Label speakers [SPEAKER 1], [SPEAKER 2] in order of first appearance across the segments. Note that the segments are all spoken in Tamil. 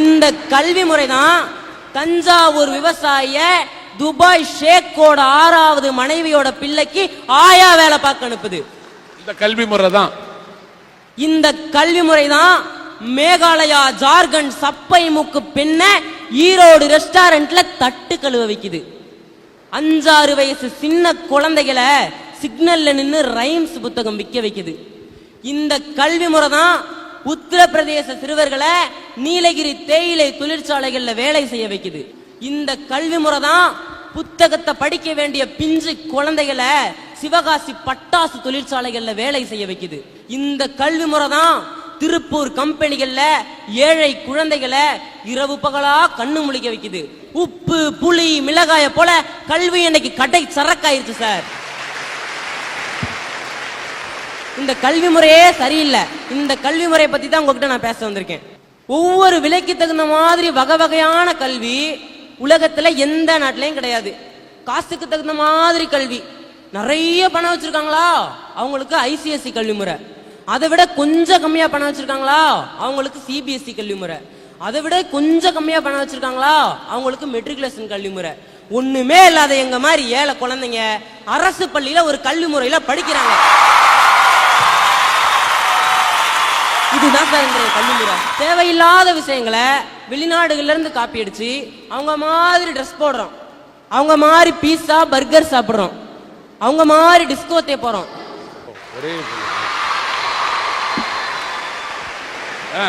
[SPEAKER 1] இந்த கல்வி முறை தான் தஞ்சாவூர் விவசாயிய துபாய் ஷேக்கோட ஆறாவது மனைவியோட பிள்ளைக்கு ஆயா வேலை பார்க்க அனுப்புது.
[SPEAKER 2] இந்த கல்வி முறை தான்
[SPEAKER 1] இந்த கல்வி முறை தான் மேகாலயா ஜார்க்கண்ட் சப்பை மூக்கு பெண்ண ஈரோடு ரெஸ்டாரண்ட்ல தட்டு கழுவ வைக்குது. அஞ்சாறு வயசு சின்ன குழந்தைகளை சிக்னல்ல நின்னு ரைம்ஸ் புத்தகம் விற்க வைக்குது. இந்த கல்வி முறை தான் உத்தரப்பிரதேச சிறுவர்களை நீலகிரி தேயிலை தொழிற்சாலைகள்ல வேலை செய்ய வைக்குது. இந்த கல்வி முறை தான் புத்தகத்தை படிக்க வேண்டிய பிஞ்சு குழந்தைகளை சிவகாசி பட்டாசு தொழிற்சாலைகள்ல வேலை செய்ய வைக்குது. இந்த கல்வி முறை தான் திருப்பூர் கம்பெனிகள்ல ஏழை குழந்தைகளை இரவு பகலா கண்ணு முழிக்க வைக்குது. உப்பு புளி மிளகாய போல கல்வி இன்னைக்கு கடை சரக்காயிருச்சு சார். இந்த கல்வி முறையே சரியில்லை. இந்த கல்வி முறையை பத்தி தான் உங்ககிட்ட நான் பேச வந்திருக்கேன். ஒவ்வொரு விலைக்கு தகுந்த மாதிரி வகை வகையான கல்வி உலகத்துல எந்த நாட்டிலையும் கிடையாது. காசுக்கு தகுந்த மாதிரி கல்வி. நிறைய பணம் வச்சிருக்காங்களா? அவங்களுக்கு ஐசிஎஸ்சி கல்வி முறை. அதை விட கொஞ்சம் கம்மியா பணம் வச்சிருக்காங்களா? அவங்களுக்கு சிபிஎஸ்சி கல்வி முறை. அதை விட கொஞ்சம் கம்மியா பணம் வச்சிருக்காங்களா? அவங்களுக்கு மெட்ரிகுலேஷன் கல்வி முறை. ஒண்ணுமே இல்லாத எங்க மாதிரி ஏழை குழந்தைங்க அரசு பள்ளியில ஒரு கல்வி முறையில படிக்கிறாங்க. இதுதான் சார் இன்றைய கல்விமுறை தேவையில்லாத விஷயங்களை வெளிநாடுகள்ல இருந்து காப்பி அடிச்சு அவங்க மாதிரி ட்ரெஸ் போடுறோம். அவங்க மாதிரி பீஸா பர்கர் சாப்பிடுறோம். அவங்க மாதிரி டிஸ்கோத்தே
[SPEAKER 2] ஆ,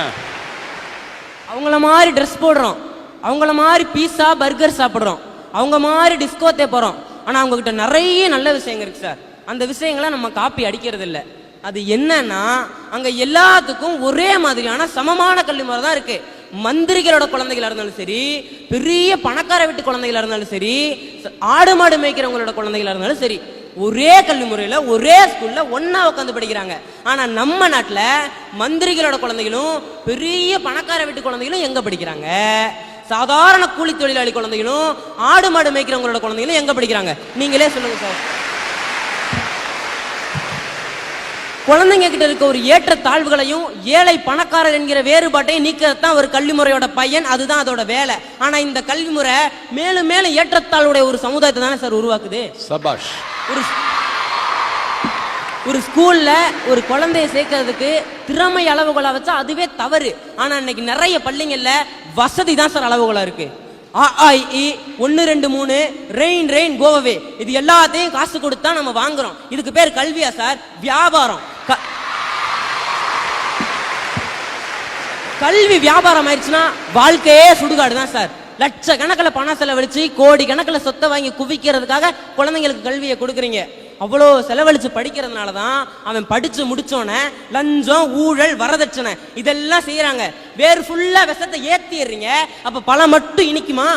[SPEAKER 1] அவங்கள மாதிரி ட்ரெஸ் போடுறோம். அவங்கள மாதிரி பீஸா பர்கர் சாப்பிடுறோம். அவங்க மாதிரி டிஸ்கோத்தே போறோம். ஆனா அவங்க கிட்ட நிறைய நல்ல விஷயங்கள் இருக்கு சார் அந்த விஷயங்களை நம்ம காப்பி அடிக்கிறது இல்ல அது என்னன்னா அங்க எல்லாத்துக்கும் ஒரே மாதிரியான சமமான கல்வி முறை தான் இருக்கு. மந்திரிகளோட குழந்தைகளா இருந்தாலும் சரி பெரிய பணக்கார வீட்டு குழந்தைகளா இருந்தாலும் சரி ஆடு மாடு மேய்க்கிறவங்களோட குழந்தைகளா இருந்தாலும் சரி ஒரே கல்வி முறையில ஒரே ஸ்கூல்ல ஒன்றா உட்காந்து படிக்கிறாங்க. ஆனா நம்ம நாட்டுல மந்திரிகளோட குழந்தைகளும் பெரிய பணக்கார வீட்டு குழந்தைகளும் எங்க படிக்கிறாங்க? சாதாரண கூலி தொழிலாளி குழந்தைகளும் ஆடு மாடு மேய்க்கிறவங்களோட குழந்தைகளும் எங்க படிக்கிறாங்க? நீங்களே சொல்லுங்க சார். குழந்தைங்க கிட்ட இருக்க ஒரு ஏற்ற தாழ்வுகளையும் ஏழை பணக்காரர் என்கிற வேறுபாட்டையும் நீக்கிறது தான் ஒரு கல்வி முறையோட பையன். அதுதான் அதோட வேலை. ஆனா இந்த கல்வி முறை மேலும் மேலும் ஏற்றத்தாழ்வுடைய ஒரு சமுதாயத்தை தானே சார் உருவாக்குது.
[SPEAKER 2] சபாஷ்.
[SPEAKER 1] ஒரு ஒரு ஸ்கூல்ல ஒரு குழந்தைய சேர்க்கறதுக்கு திறமை அளவுகோலா வச்சா அதுவே தவறு. ஆனா இன்னைக்கு நிறைய பள்ளிங்கள்ல வசதி தான் சார் அளவுகோலா இருக்கு. ஆ ஆ இ ஒன்னு ரெண்டு மூணு ரெயின் ரெயின் கோவவே இது எல்லாத்தையும் காசு கொடுத்தா நம்ம வாங்குறோம். இதுக்கு பேர் கல்வியா சார்? வியாபாரம். கல்வி வியாபாரம் ஆயிடுச்சுன்னா வாழ்க்கையே சுடுகாடு தான் சார். லட்சக்கணக்கில் பணம் செலவழிச்சு கோடி கணக்கில் சொத்தை வாங்கி குவிக்கிறதுக்காக குழந்தைங்களுக்கு கல்வியை கொடுக்குறீங்க. அவ்வளோ செலவழிச்சு படிக்கிறதுனால தான் அவன் படித்து முடித்தோன்னே லஞ்சம் ஊழல் வரதட்சணை இதெல்லாம் செய்கிறாங்க வேறு ஃபுல்லாக விஷத்தை ஏற்றிடுறீங்க அப்போ பழம் மட்டும் இனிக்குமா?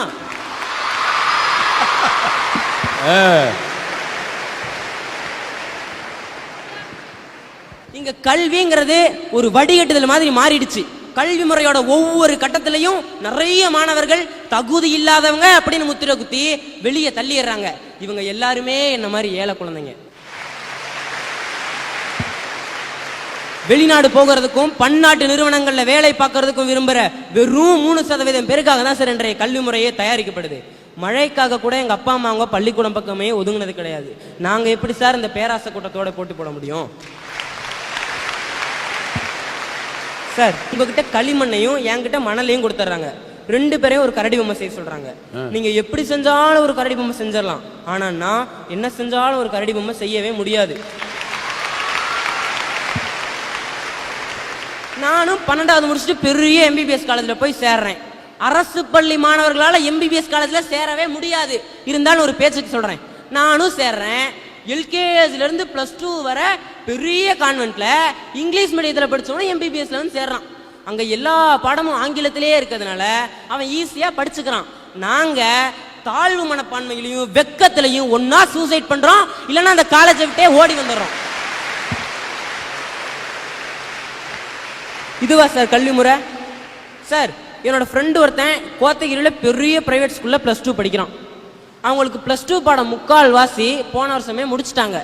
[SPEAKER 1] இங்க கல்விங்கிறது ஒரு வடிகட்டுதல் மாதிரி மாறிடுச்சு. கல்வி முறையோட ஒவ்வொரு கட்டத்திலையும் நிறைய மாணவர்கள் தகுதி இல்லாதவங்க அப்படின்னு முத்திரை குத்தி வெளியே தள்ளிடுறாங்க. இவங்க எல்லாருமே என்ன மாதிரி ஏழை குழந்தைங்க. வெளிநாடு போகிறதுக்கும் பன்னாட்டு நிறுவனங்கள்ல வேலை பார்க்கறதுக்கும் விரும்புற வெறும் மூணு சதவீதம் பேருக்காக தான் சார் இன்றைய கல்வி முறையே தயாரிக்கப்படுது. மழைக்காக கூட எங்க அப்பா அம்மா அவங்க பள்ளிக்கூடம் பக்கமே ஒதுங்கினது கிடையாது. நாங்க எப்படி சார் இந்த பேராசை கூட்டத்தோட போட்டி போட முடியும்? சார் உங்ககிட்ட களிமண்ணையும் என்கிட்ட மணலையும் கொடுத்துட்றாங்க. ரெண்டு பேரையும் ஒரு கரடி பொம்மை செய்ய சொல்றாங்க. நீங்க எப்படி செஞ்சாலும் ஒரு கரடி பொம்மை செஞ்சிடலாம். ஆனா நான் என்ன செஞ்சாலும் ஒரு கரடி பொம்மை செய்யவே முடியாது. நானும் பன்னெண்டாவது முடிச்சுட்டு பெரிய எம்பிபிஎஸ் காலேஜ்ல போய் சேர்றேன். அரசு பள்ளி மாணவர்களால எம்பிபிஎஸ் காலேஜ்ல சேரவே முடியாது. இருந்தாலும் ஒரு பேச்சுக்கு சொல்றேன். நானும் சேர்றேன். எல்கேஜில இருந்து பிளஸ் டூ வரை பெரிய கான்வென்ட்ல இங்கிலீஷ் மீடியத்தில் படிச்சவனும் எம்பிபிஎஸ்ல வந்து சேர்றான். அங்க எல்லா பாடமும் ஆங்கிலத்திலேயே இருக்கிறதுனால அவன் ஈஸியா படிச்சுக்கிறான். நாங்க தாழ்வு மனப்பான்மையிலையும் வெக்கத்திலையும் ஒன்னா சூசைட் பண்றோம். இல்லைன்னா அந்த காலேஜை விட்டே ஓடி வந்துடுறோம். இதுவா சார் கல்வி முறை? சார் என்னோட ஃப்ரெண்டு ஒருத்தன் கோத்தகிரியில் பெரிய பிரைவேட் ஸ்கூலில் ப்ளஸ் டூ படிக்கிறான். அவங்களுக்கு ப்ளஸ் டூ பாடம் முக்கால் வாசி போன வருஷமே முடிச்சிட்டாங்க.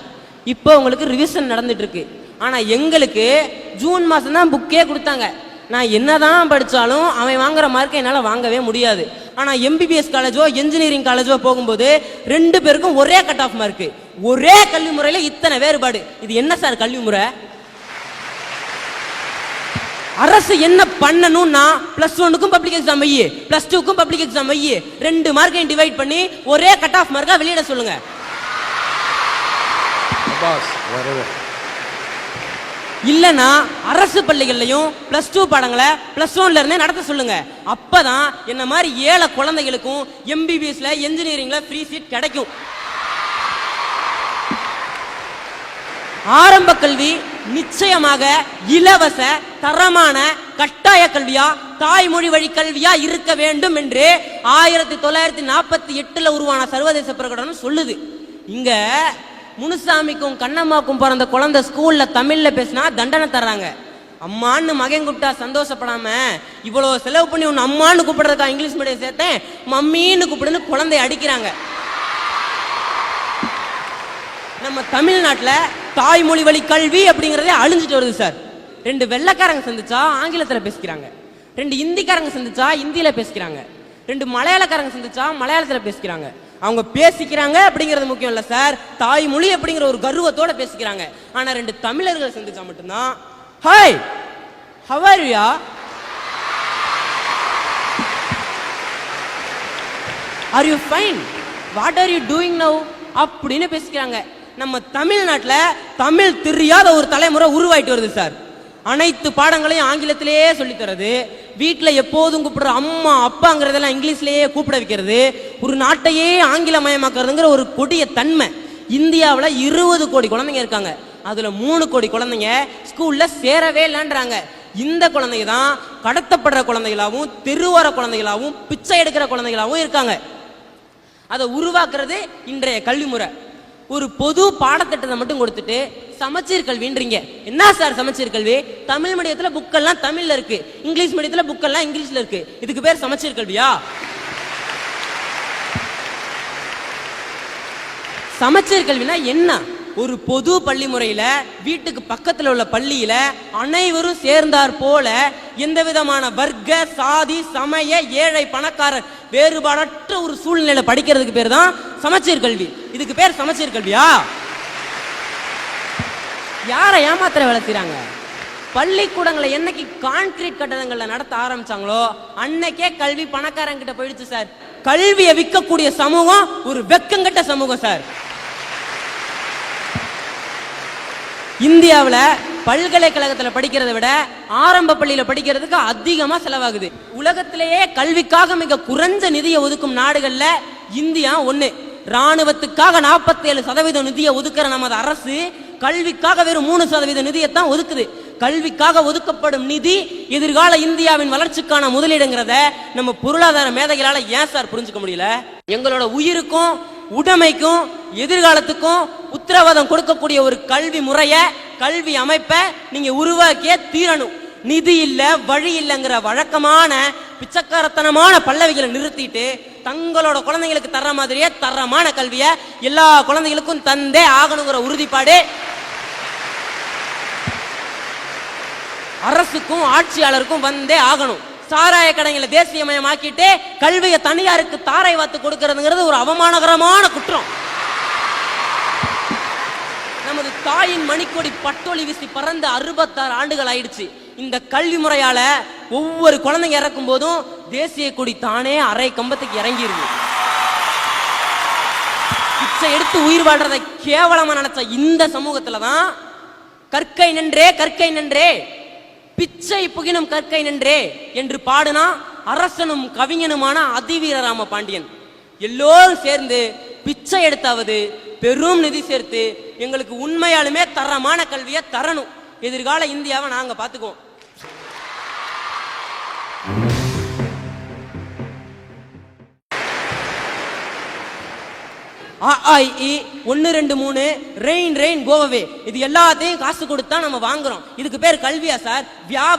[SPEAKER 1] இப்போ உங்களுக்கு ரிவிஷன் நடந்துட்டு இருக்கு ஆனால் எங்களுக்கு ஜூன் மாதம் தான் புக்கே கொடுத்தாங்க. நான் என்னதான் படிச்சாலும் அவன் வாங்குற மார்க்கை என்னால வாங்கவே முடியாது. ஆனா எம்பிபிஎஸ் காலேஜோ இன்ஜினியரிங் காலேஜோ போகும்போது ரெண்டு பேருக்கும் ஒரே கட் ஆஃப் மார்க் ஒரே கல்வி முறையில இத்தனை வேறுபாடு. இது என்ன சார் கல்வி முறை? அரசு என்ன பண்ணணும்னா பிளஸ் ஒன்னுக்கும் பப்ளிக் எக்ஸாம் வை. பிளஸ் டூக்கும் பப்ளிக் எக்ஸாம் வை. ரெண்டு மார்க்கையும் டிவைட் பண்ணி ஒரே கட் ஆஃப் மார்க்கா வெளியிட சொல்லுங்க.
[SPEAKER 2] பாஸ் வரவே
[SPEAKER 1] இல்லனா அரசு பள்ளிகள்லயும் பிளஸ் டூ பாடங்களை பிளஸ் ஒன்ல இருந்தே நடத்த சொல்லுங்க. அப்பதான் என்ன மாதிரி ஏழை குழந்தைகளுக்கும் எம்பிபிஎஸ்ல என்ஜினியரிங்ல ஃப்ரீ சீட் கிடைக்கும். ஆரம்ப கல்வி நிச்சயமாக இலவச தரமான கட்டாய கல்வியா தாய்மொழி வழி கல்வியா இருக்க வேண்டும் என்று ஆயிரத்தி தொள்ளாயிரத்தி நாற்பத்தி எட்டுல உருவான சர்வதேச பிரகடனம் சொல்லுது. இங்க முனுசாமிக்கும் கண்ணம்மாக்கும் பிறந்த குழந்தை ஸ்கூல்ல தமிழ்ல பேசினா தண்டனை தர்றாங்க. அம்மான்னு மகன் கூப்பிட்டா சந்தோஷப்படாம இவ்வளவு செலவு பண்ணி உன்னை அம்மான்னு கூப்பிடுறதுக்கா இங்கிலீஷ் மீடியம் சேர்த்தேன் மம்மின்னு கூப்பிடுன்னு குழந்தைய அடிக்கிறாங்க. நம்ம தமிழ்நாட்டுல தாய்மொழி வழி கல்வி அப்படிங்கறதே அழிஞ்சிட்டு வருது சார். ரெண்டு வெள்ளைக்காரங்க சந்திச்சா ஆங்கிலத்துல பேசிக்கிறாங்க. ரெண்டு இந்திக்காரங்க சந்திச்சா இந்தியில பேசிக்கிறாங்க. ரெண்டு மலையாளக்காரங்க சந்திச்சா மலையாளத்துல பேசிக்கிறாங்க. அவங்க பேசிக்கிறாங்க அப்படிங்கிறது முக்கியம் இல்ல சார். தாய்மொழி அப்படிங்கிற ஒரு கர்வத்தோட பேசிக்கிறாங்க. ஆனா ரெண்டு தமிழர்கள் சந்திச்சா மட்டும்தான். Hi how are you are you fine what are you doing now அப்படின்னு பேசிக்கிறாங்க. நம்ம தமிழ்நாட்டில் தமிழ் தெரியாத ஒரு தலைமுறை உருவாயிட்டு வருது சார். அனைத்து பாடங்களையும் ஆங்கிலத்திலேயே சொல்லித்தரது வீட்டில் எப்போதும் கூப்பிடுற அம்மா அப்பாங்கிறதெல்லாம் இங்கிலீஷ்லேயே கூப்பிட வைக்கிறது. ஒரு நாட்டையே ஆங்கிலமயமாக்குறதுங்கிற ஒரு கொடிய தன்மை. இந்தியாவில் இருபது கோடி குழந்தைங்க இருக்காங்க. அதில் மூணு கோடி குழந்தைங்க ஸ்கூலில் சேரவே இல்லைன்றாங்க. இந்த குழந்தைங்க தான் கடத்தப்படுற குழந்தைகளாகவும் தெருவோர குழந்தைகளாகவும் பிச்சை எடுக்கிற குழந்தைகளாகவும் இருக்காங்க. அதை உருவாக்குறது இன்றைய கல்வி முறை. ஒரு பொது பாடத்திட்டத்தை மட்டும் கொடுத்துட்டு சமச்சீர் கல்வின்றீங்க என்ன சார் சமச்சீர் கல்வி தமிழ் மீடியத்துல புக்கெல்லாம் தமிழ்ல இருக்கு. இங்கிலீஷ் மீடியத்துல புக்கெல்லாம் இங்கிலீஷ்ல இருக்கு. இதுக்கு பேர் சமச்சீர் கல்வியா சமச்சீர் கல்வினா என்ன? ஒரு பொது பள்ளி முறையில வீட்டுக்கு பக்கத்துல உள்ள பள்ளியில அனைவரும் சேர்ந்தார் போல எந்த விதமான வர்க்க சாதி சமய ஏழை பணக்காரர் வேறுபாடற்ற ஒரு சூழ்நிலையில படிக்கிறதுக்கு பேர் தான் சமச்சீர் கல்வி. இதுக்கு பேர் சமச்சீர் கல்வியா? யாரை ஏமாத்திர வேலை செய்றாங்க? பள்ளிக்கூடங்களை என்னைக்கு கான்கிரீட் கட்டடங்களில் நடத்த ஆரம்பிச்சாங்களோ அன்னைக்கே கல்வி பணக்காரங்கிட்ட போயிடுச்சு சார். கல்வியை விற்கக்கூடிய சமூகம் ஒரு வெக்கங்கட்ட சமூகம் சார். இந்தியாவில் பல்கலைக்கழகத்தில் படிக்கிறதை விட ஆரம்ப பள்ளியில் படிக்கிறதுக்கு அதிகமாக செலவாகுது. உலகத்திலேயே கல்விக்காக மிக குறைஞ்ச நிதியை ஒதுக்கும் நாடுகள்ல இந்தியா ஒன்று ராணுவத்துக்காக 47% சதவீதம் நிதியை ஒதுக்குற நமது அரசு கல்விக்காக வெறும் மூணு சதவீத நிதியை தான் ஒதுக்குது. கல்விக்காக ஒதுக்கப்படும் நிதி எதிர்கால இந்தியாவின் வளர்ச்சிக்கான முதலீடுங்கிறத நம்ம பொருளாதார மேதைகளால ஏன் சார் புரிஞ்சுக்க முடியல? எங்களோட உயிருக்கும் உடைமைக்கும் எதிர்காலத்துக்கும் உத்தரவாதம் கொடுக்கக்கூடிய ஒரு கல்வி முறையை கல்வி அமைப்பை நீங்க உருவாக்கியே தீரணும். நிதி இல்ல வழி இல்லைங்கிற வழக்கமான பிச்சைக்காரத்தனமான பல்லவிகளை நிறுத்திட்டு தங்களோட குழந்தைங்களுக்கு தர்ற மாதிரியே தரமான கல்வியை எல்லா குழந்தைகளுக்கும் தந்தே ஆகணுங்கிற உறுதிப்பாடு அரசுக்கும் ஆட்சியாளருக்கும் வந்தே ஆகணும். சாராய கடைகளை தேசியமயமாக்கிட்டு கல்வியை தனியாருக்கு தாரை வாத்து கொடுக்கறதுங்கிறது ஒரு அவமானகரமான குற்றம். அது தாயின் மணிக்கொடி பட்டொளி வீசி பறந்த அறுபத்தாறு ஆண்டுகள் ஆயிடுச்சு. இந்த கல்வி முறையால ஒவ்வொரு குழந்தைங்க இறக்கும் போதும் தேசிய கொடி தானே அரை கம்பத்துக்கு இறங்கிருது. பிச்சை எடுத்து உயிர் வாழ்றதை கேவலமா நினைச்ச இந்த சமூகத்துல தான் கற்கை நின்றே கற்கை நின்றே பிச்சை புகினும் கற்கை நின்றே என்று பாடுனா அரசனும் கவிஞனுமான அதிவீரராம பாண்டியன். எல்லோரும் சேர்ந்து பிச்சை எடுத்தாவது பெரும் நிதி சேர்த்து எங்களுக்கு உண்மையாலுமே தரமான கல்வியை தரணும். எதிர்கால இந்தியாவை நாங்க பாத்துக்குவோம் ஆ ஆ இ ஒன்று ரெண்டு மூணு ரெயின் ரெயின் கோவவே இது எல்லாத்தையும் காசு கொடுத்தா நம்ம வாங்குறோம். இதுக்கு பேர் கல்வியா சார்? வியாபாரம்